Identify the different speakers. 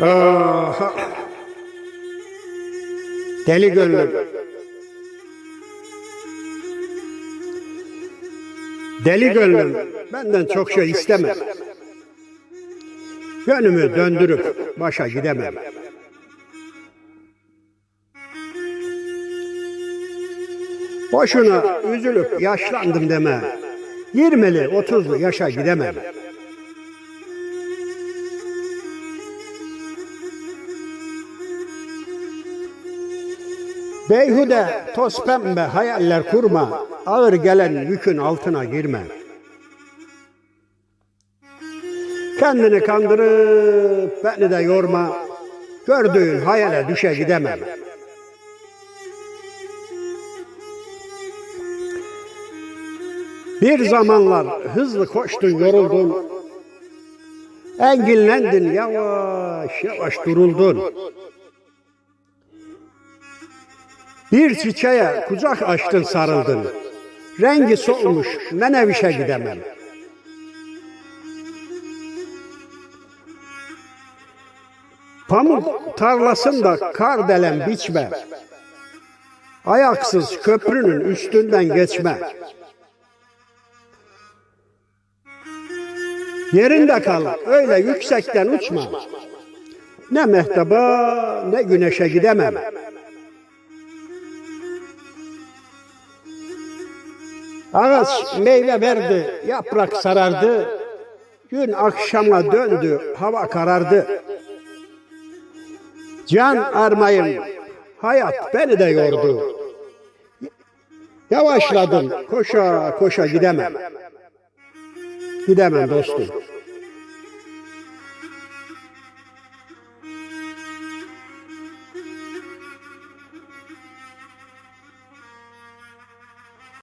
Speaker 1: Ah. Deli gönlüm. Deli gönlüm benden çok şey isteme. Gönlümü döndürüp başa gidemem. Boşuna üzülüp yaşlandım deme. Yirmili, otuzlu yaşa gidemem. Beyhude, toz pembe hayaller kurma, ağır gelen yükün altına girme. Kendini kandırıp beni de yorma, gördüğün hayale düşe gidemem. Bir zamanlar hızlı koştun yoruldun, enginlendin yavaş yavaş duruldun. Bir çiçeğe kucak açtın sarıldın. Rengi solmuş menevişe gidemem. Pamuk tarlasında kar delen biçme. Ayaksız köprünün üstünden geçme. Yerinde kal, öyle yüksekten uçma. Ne mehtaba ne güneşe gidemem. Ağaç meyve verdi, yaprak sarardı. Gün akşama döndü, hava karardı. Can armayım, hayat beni de yordu. Yavaşladım, koşa koşa gidemem. Gidemem dostum.